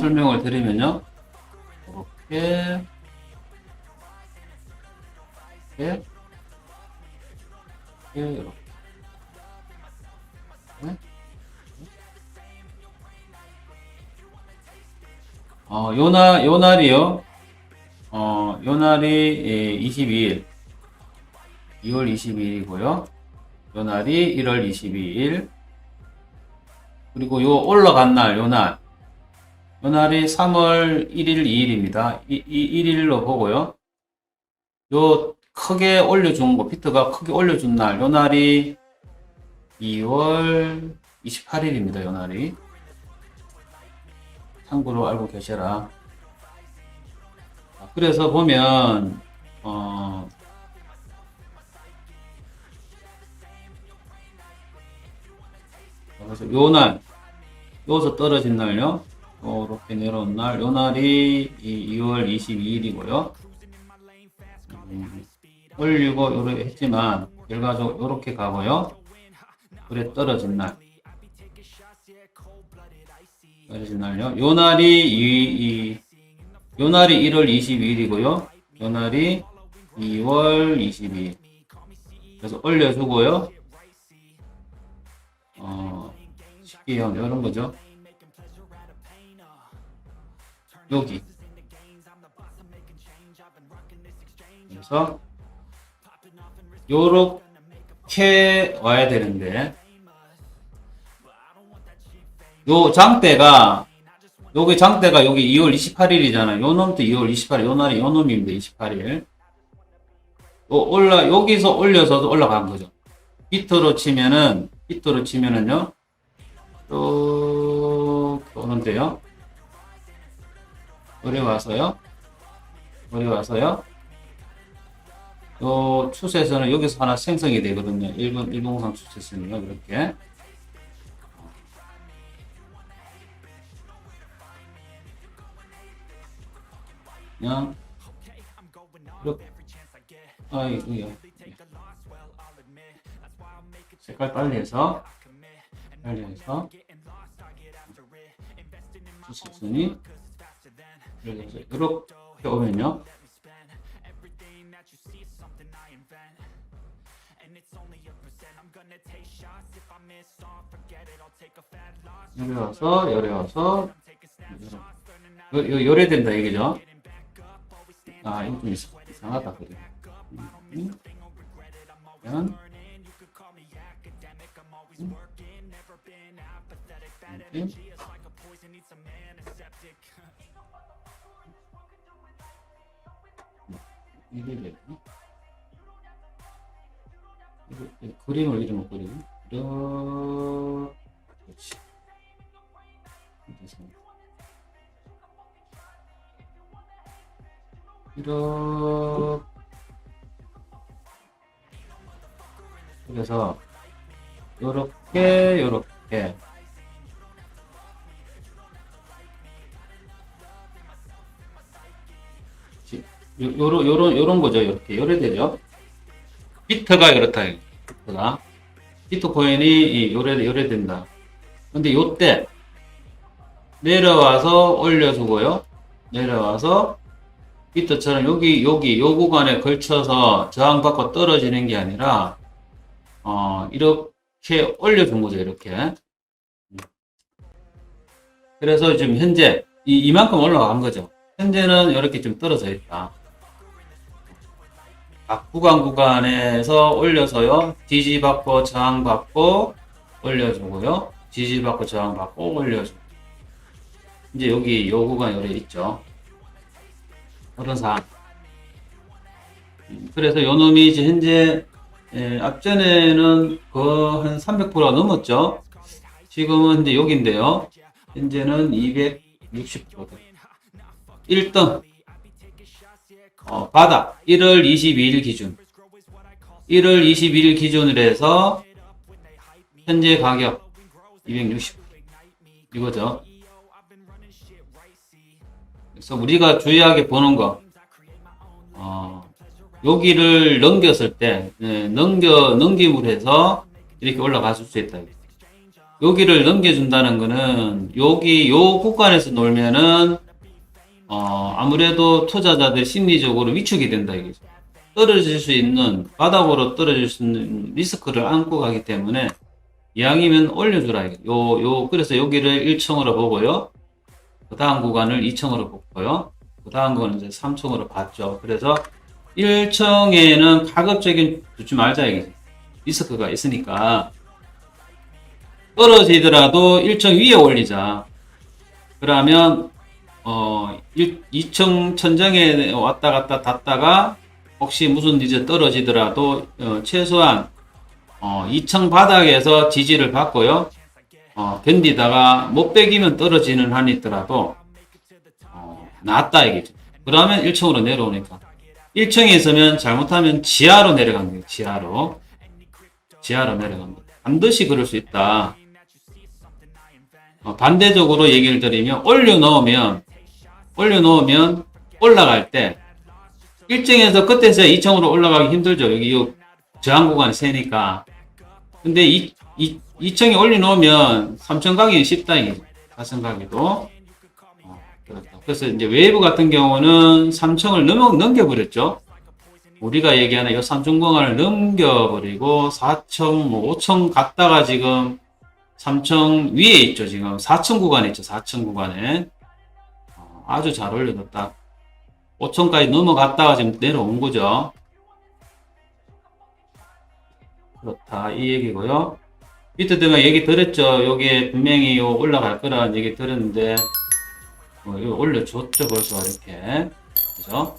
설명을 드리면요. 이렇게 이렇게 이렇게 이렇게 네? 어, 요날, 요날이요. 어, 요날이 22일. 2월 22일이고요. 요날이 1월 22일. 그리고 요 올라간 날, 요날. 요날이 3월 1일, 2일입니다. 이, 이 1일로 보고요. 요 크게 올려준 거, 피트가 크게 올려준 날, 요 날이 2월 28일입니다. 요 날이. 참고로 알고 계셔라. 자, 그래서 보면, 어, 그래서 요 날, 여기서 떨어진 날요. 이렇게 내려온 날, 요 날이 2월 22일이고요. 음, 올리고 요렇게 했지만 결과적으로 요렇게 가고요. 그래 떨어진 날. 떨어진 날요. 요 날이 이, 이, 요 날이 1월 22일이고요. 요 날이 2월 22일. 그래서 올려주고요. 어, 하면 이런 거죠. 여기. 그래서 요렇게 와야 되는데 요 장대가 여기 장대가 여기 2월 28일이잖아요. 요 놈도 2월 28일, 요 날이 요 놈입니다. 28일. 요 올라 여기서 올려서도 올라간 거죠. 비트로 치면은 비트로 치면은요. 또 오는데요. 어디 와서요. 어디 와서요. 요 추세선은 여기서 하나 생성이 되거든요. 일본 일봉상 추세선이요. 이렇게. 그냥 이렇게 아이고요. 예. 색깔 빨리 해서 빨리 해서 추세선이 이렇게 오면요. 여기 와서 열에 와서 요, 요, 요래 된다 이거죠 아 이거 좀 이상- 이상하다 그래 음. 그러면 음. 이게? 왜 이거, 그림을 이름을 그리고 이렇게 그렇지 이렇게. 그래서 요렇게 요렇게. 지- 요- 요런 요런 요런 거죠 이렇게. 요래 되죠. 비트가 이렇다 비트가. 비트코인이 이 요래 요래 된다. 근데 요때 내려와서 올려주고요. 내려와서 비트처럼 여기 여기 요 구간에 걸쳐서 저항 받고 떨어지는 게 아니라 어 이렇게 올려준 거죠 이렇게. 그래서 지금 현재 이, 이만큼 올라간 거죠. 현재는 이렇게 좀 떨어져 있다 각 구간 구간에서 올려서요 지지받고 저항받고 올려주고요 지지받고 저항받고 올려주고 이제 여기 요 구간 요래 있죠 그런 사항. 음, 그래서 요 놈이 이제 현재 에, 앞전에는 그 한 300%가 넘었죠. 지금은 이제 여기인데요. 현재는 260%. 1등. 어, 바닥. 1월 22일 기준. 1월 22일 기준으로 해서 현재 가격 260. 이거죠. 그래서 우리가 주의하게 보는 거, 어, 여기를 넘겼을 때, 예, 넘겨, 넘김을 해서 이렇게 올라갈 수 있다. 여기를 넘겨준다는 거는 여기 요 구간에서 놀면은 어 아무래도 투자자들 심리적으로 위축이 된다 이거죠. 떨어질 수 있는 바닥으로 떨어질 수 있는 리스크를 안고 가기 때문에 이왕이면 올려주라. 요, 요 그래서 여기를 1층으로 보고요. 그 다음 구간을 2층으로 보고요. 그 다음 거는 이제 3층으로 봤죠. 그래서 1층에는 가급적인 주지 말자 이게 리스크가 있으니까 떨어지더라도 1층 위에 올리자. 그러면 어 1, 2층 천장에 왔다 갔다 닿다가 혹시 무슨 이제 떨어지더라도 어, 최소한 어, 2층 바닥에서 지지를 받고요. 어, 견디다가 못 빼기면 떨어지는 한이 있더라도 어, 낫다 이게죠. 그러면 1층으로 내려오니까 1층에 있으면 잘못하면 지하로 내려간 거예요. 지하로 지하로 내려갑니다. 반드시 그럴 수 있다. 어, 반대적으로 얘기를 드리면 올려놓으면 올려놓으면 올라갈 때 1층에서 끝에서 2층으로 올라가기 힘들죠. 여기 요 저항 구간이 세니까. 근데 이, 이, 2층에 올려놓으면 3층 가기는 쉽다, 이게. 4층 가기도. 어, 그렇다. 그래서 이제 웨이브 같은 경우는 3층을 넘어, 넘겨버렸죠. 우리가 얘기하는 이 3층 구간을 넘겨버리고 4층, 뭐 5층 갔다가 지금 3층 위에 있죠, 지금. 4층 구간에 있죠, 4층 구간에. 어, 아주 잘 올려뒀다. 5층까지 넘어갔다가 지금 내려온 거죠. 그렇다. 이 얘기고요. 밑에 내가 얘기 들었죠. 여기에 분명히 요 올라갈 거라는 얘기 들었는데, 어, 이거 올려줬죠. 벌써 이렇게. 그죠?